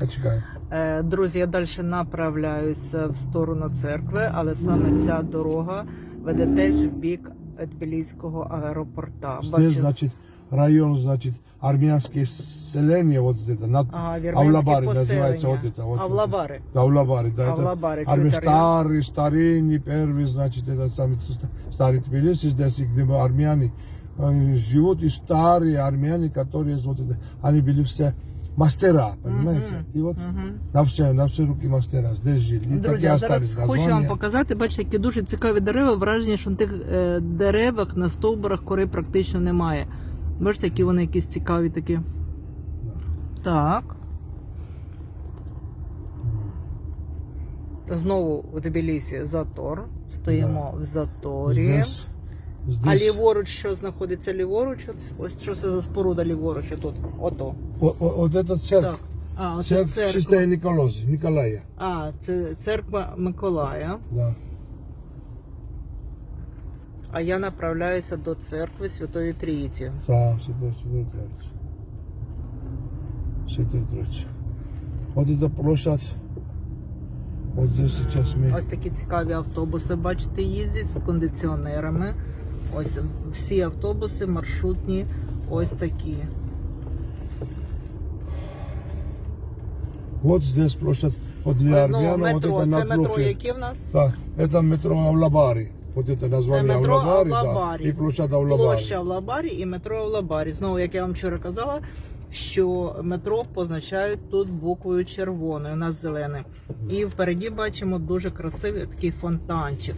Я чекаю. Е, Друзі, я далі направляюся в сторону церкви, але саме ця дорога веде теж в бік Тбіліського аеропорта. Здесь, значит, район, значит, армянские селения, вот где-то, над Ага, Авлабари вірменські називається, поселення. от это, вот Авлабари. Авлабари, да, Авлабари, это армия чуєте, район? старый, старинный, первый, значит, это самый ст- старый Тбилиси, здесь, где мы армяне э, живут, и старые армяне, которые, вот это, они были все мастера, понимаете? И вот на все, на все руки мастера здесь жили. И так Друзі, я остались зараз хочу вам показати, бачите, які дуже цікаві дерева. Враження, що на тих е, деревах на стовбурах кори практично немає. Бачите, які вони якісь цікаві такі. Так. Знову у Тбілісі затор. Стоїмо в заторі. Здесь, А здесь, ліворуч, що знаходиться ліворуч? От- Ось що це за споруда ліворуч тут. Ото. вот, вот, вот это церковь. Так. А, оце Церковь церква. Чистая Николоза, Николая. А, це церква Миколая. Да. А я направляюся до церкви Святої Трійці. Да, Святой, Святой Троица. Святой Троица. Вот эта площадь. Вот здесь сейчас мы. Ось такі цікаві автобуси, бачите, їздять з кондиціонерами. Ось всі автобуси маршрутні, ось такі. Вот здесь площадь. Вот для Ось знову армян, вот метро. это Це на метро, профиль. яке в нас? Да, это метро Авлабари. Вот это название метро Авлабари, Авлабари. да. И площадь Авлабари. Площа Авлабарі і метро Авлабарі. Знову, як я вам вчора казала, що метро позначають тут буквою червоною, у нас зелене. І впереді бачимо дуже красивий такий фонтанчик.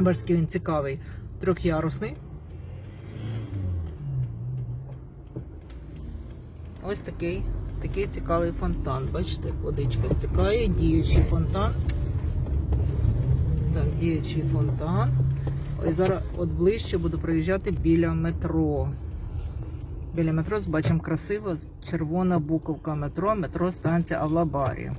Бачите, він цікавий, трьохярусний. Ось такий, такий цікавий фонтан. Бачите, водичка стікає, діючий фонтан. Так, діючий фонтан. Ось зараз от ближче буду проїжджати біля метро. Біля метро бачимо красиво червона буковка метро, метро станція Авлабарі.